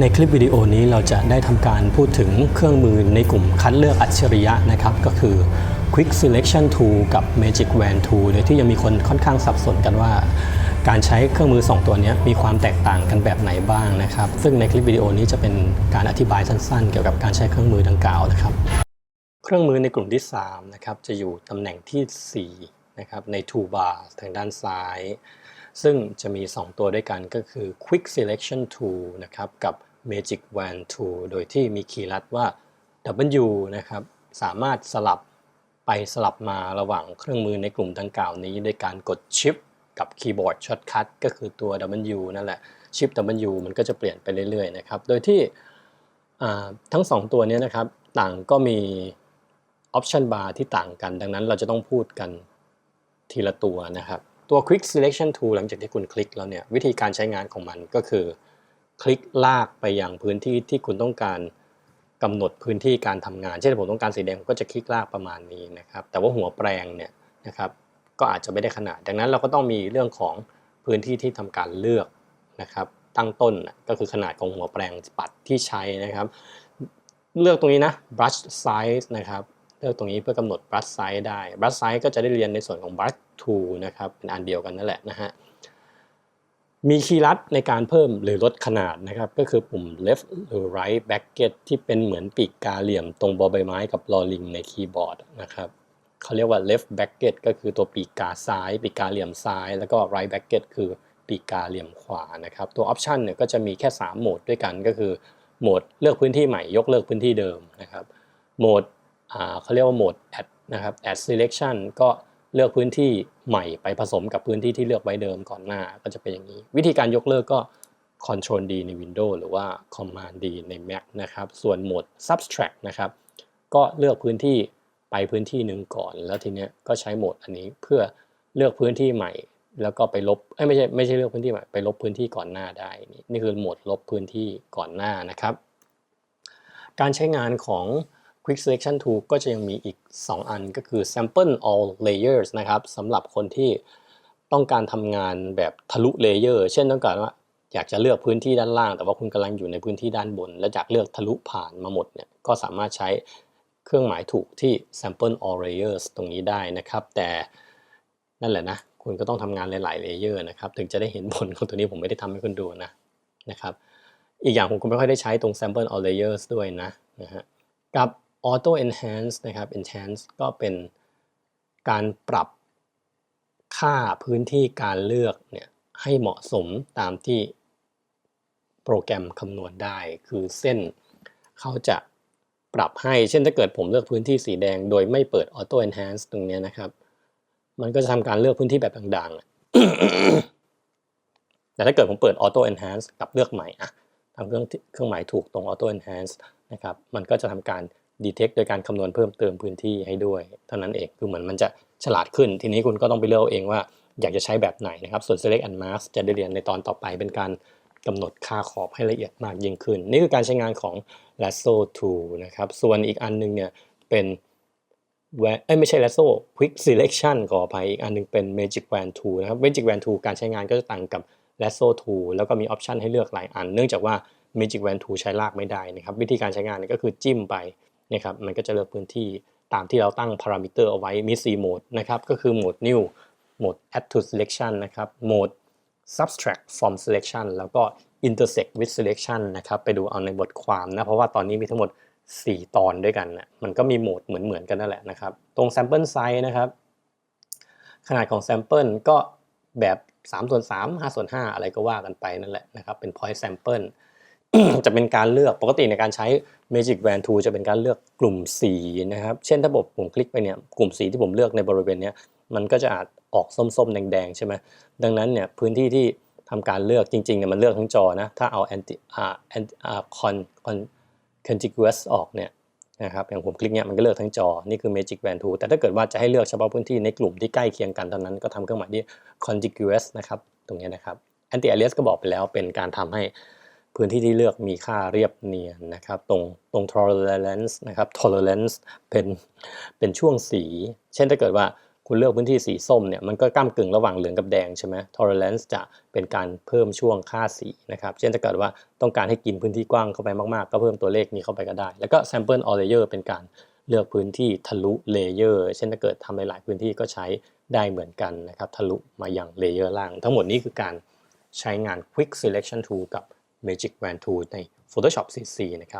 ในคลิปวิดีโอนี้เราจะได้ทำการพูดถึงเครื่องมือในกลุ่มคัดเลือกอัจฉริยะนะครับ ก็คือ Quick Selection Tool กับ Magic Wand Tool โดยที่ยังมีคนค่อนข้างสับสนกันว่า การใช้เครื่องมือ 2 ตัวนี้มีความแตกต่างกันแบบไหนบ้างนะครับ ซึ่งในคลิปวิดีโอนี้จะเป็นการอธิบายสั้นๆ เกี่ยวกับการใช้เครื่องมือดังกล่าวนะครับ เครื่องมือในกลุ่มที่3นะครับจะอยู่ตำแหน่งที่4นะครับใน Toolbar ทางด้านซ้ายซึ่งจะมี 2 ตัวด้วยกันก็คือ Quick Selection Tool นะครับกับ Magic Wand 2 โดยที่มีคีย์ลัดว่า W นะครับ สามารถสลับไปสลับมาระหว่างเครื่องมือในกลุ่มดังกล่าวนี้ด้วยการกด Shift กับคีย์บอร์ดช็อตคัทก็คือตัว W นั่นแหละ Shift W มันก็จะเปลี่ยนไปเรื่อยๆนะครับ โดยที่ทั้ง 2 ตัวนี้นะครับ ต่างก็มี Option Bar ที่ต่างกัน ดังนั้นเราจะต้องพูดกันทีละตัวนะครับ ตัว Quick Selection Tool หลังจากที่คุณคลิกแล้วเนี่ย วิธีการใช้งานของมันก็คือ คลิกลากไปยังพื้นที่ที่คุณต้องการกำหนดพื้นที่การทำงาน เช่นผมต้องการสีแดงผมก็จะคลิกลากประมาณนี้นะครับ แต่ว่าหัวแปลงเนี่ยนะครับก็อาจจะไม่ได้ขนาด ดังนั้นเราก็ต้องมีเรื่องของพื้นที่ที่ทำการเลือกนะครับตั้งต้นก็คือขนาดของหัวแปลงปัดที่ใช้นะครับ เลือกตรงนี้นะ brush size นะครับเลือกตรงนี้เพื่อกำหนด brush size ได้ brush size ก็จะได้เรียนในส่วนของ brush tool นะครับเป็นอันเดียวกันนั่นแหละนะฮะ มีคีย์ลัดในการเพิ่มหรือลดขนาดนะครับ ก็คือปุ่ม left หรือ right bracket ที่เป็นเหมือนปีกกาเหลี่ยมตรงบอใบไม้กับลอลิงในคีย์บอร์ดนะครับเขาเรียกว่า left bracket ก็คือตัวปีกกาซ้าย ปีกกาเหลี่ยมซ้าย แล้วก็ right bracket คือปีกกาเหลี่ยมขวานะครับ ตัว option เนี่ยก็จะมีแค่ 3 โหมดด้วยกันก็คือโหมดเลือกพื้นที่ใหม่ยกเลิกพื้นที่เดิมนะครับโหมดเขาเรียกว่าโหมด add นะครับ add selection ก็ เลือกพื้นที่ใหม่ไปผสมกับพื้นที่ที่เลือกไว้เดิมก่อนหน้าก็จะเป็นอย่างนี้ วิธีการยกเลิกก็ Ctrl D ใน Windows หรือว่า Command D ใน Mac นะครับ ส่วนโหมด subtract นะครับ ก็เลือกพื้นที่ไปพื้นที่หนึ่งก่อน แล้วทีเนี้ยก็ใช้โหมดอันนี้เพื่อเลือกพื้นที่ใหม่ แล้วก็ไปลบเอ้ยไม่ใช่ไม่ใช่เลือกพื้นที่ใหม่ไปลบพื้นที่ก่อนหน้าได้ นี่นี่คือโหมดลบพื้นที่ก่อนหน้านะครับ การใช้งานของ Quick Selection Tool ก็จะยังมีอีก 2 อันก็คือ Sample All Layers นะครับสำหรับคนที่ต้องการทำงานแบบทะลุเลเยอร์เช่นต้องการว่าอยากจะเลือกพื้นที่ด้านล่าง แต่ว่าคุณกำลังอยู่ในพื้นที่ด้านบน และอยากเลือกทะลุผ่านมาหมดเนี่ยก็สามารถใช้เครื่องหมายถูกที่ Sample All Layers ตรงนี้ได้นะครับ แต่นั่นแหละนะคุณก็ต้องทำงานหลายๆเลเยอร์นะครับถึงจะได้เห็นผลของตัวนี้ผมไม่ได้ทำให้คุณดูนะนะครับอีกอย่างผมก็ไม่ค่อยได้ใช้ตรง Sample All Layers ด้วยนะนะฮะกับ Auto Enhance นะครับ Enhance ก็เป็นการปรับค่าพื้นที่การเลือกเนี่ยให้เหมาะสมตามที่โปรแกรมคำนวณได้ คือเส้นเขาจะปรับให้ เช่นถ้าเกิดผมเลือกพื้นที่สีแดง โดยไม่เปิด Auto Enhance ตรงนี้นะครับ มันก็จะทำการเลือกพื้นที่แบบด่างๆ แต่ถ้าเกิดผมเปิด Auto Enhance กับเลือกใหม่อะทำเครื่องเครื่องหมายถูกตรง Auto Enhance นะครับ มันก็จะทำการ detect โดยการคำนวณเพิ่มเติมพื้นที่ให้ด้วย เท่านั้นเองคือเหมือนมันจะฉลาดขึ้น ทีนี้คุณก็ต้องไปเลือกเอาเองว่าอยากจะใช้แบบไหนนะครับ ส่วน select and mask จะได้เรียนในตอนต่อไปเป็นการกำหนดค่าขอบให้ละเอียดมากยิ่งขึ้น นี่คือการใช้งานของ lasso tool นะครับ ส่วนอีกอันหนึงเนี่ยเป็นเอ้ไม่ใช่ lasso quick selection ขออภัยอีกอันหนึงเป็น magic wand tool นะครับ magic wand tool การใช้งานก็จะต่างกับ lasso tool แล้วก็มีออปชันให้เลือกหลายอัน เนื่องจากว่า magic wand tool ใช้ลากไม่ได้นะครับ วิธีการใช้งานก็คือจิ้มไป นะครับมันก็จะเลือกพื้นที่ตามที่เราตั้งพารามิเตอร์เอาไว้มี 4 โหมดนะครับก็คือโหมด new โหมด add to selection นะครับโหมด subtract from selection แล้วก็ intersect with selection นะครับไปดูเอาในบทความนะเพราะว่าตอนนี้มีทั้งหมด 4 ตอนด้วยกันนะมันก็มีโหมดเหมือนๆกันนั่นแหละนะครับตรง sample size นะครับขนาดของ sample ก็แบบ3ส่วน3 5ส่วน5 อะไรก็ว่ากันไปนั่นแหละนะครับเป็น point sample จะเป็นการเลือกปกติในการใช้ Magic Wand Tool จะเป็นการเลือกกลุ่มสีนะครับ เช่นถ้าผมผมคลิกไปเนี่ยกลุ่มสีที่ผมเลือกในบริเวณนี้มันก็จะอาจออกส้มๆ แดงๆ ใช่ไหมดังนั้นเนี่ยพื้นที่ที่ทำการเลือกจริงๆเนี่ยมันเลือกทั้งจอนะถ้าเอา anti อ่า anti อ่า con con contiguous ออกเนี่ยนะครับอย่างผมคลิกเนี่ยมันก็เลือกทั้งจอ นี่คือ Magic Wand Tool แต่ถ้าเกิดว่าจะให้เลือกเฉพาะพื้นที่ในกลุ่มที่ใกล้เคียงกันเท่านั้นก็ทำเครื่องหมายที่ contiguous นะครับตรงนี้นะครับ anti alias ก็บอกไปแล้วเป็นการทำให้ พื้นที่ที่เลือกมีค่าเรียบเนียนนะครับ ตรงตรง tolerance นะครับ tolerance เป็นเป็นช่วงสี เช่นถ้าเกิดว่าคุณเลือกพื้นที่สีส้มเนี่ยมันก็ก้ากึ่งระหว่างเหลืองกับแดงใช่ไหม tolerance จะเป็นการเพิ่มช่วงค่าสีนะครับ เช่นถ้าเกิดว่าต้องการให้กินพื้นที่กว้างเข้าไปมากๆ ก็เพิ่มตัวเลขนี้เข้าไปก็ได้ แล้วก็ sample all layer เป็นการเลือกพื้นที่ทะลุ layer เช่นถ้าเกิดทำหลายพื้นที่ก็ใช้ได้เหมือนกันนะครับ ทะลุมาอย่าง layer ล่าง ทั้งหมดนี้คือการใช้งาน quick selection tool กับ magic wand tool ใน Photoshop CC นะครับ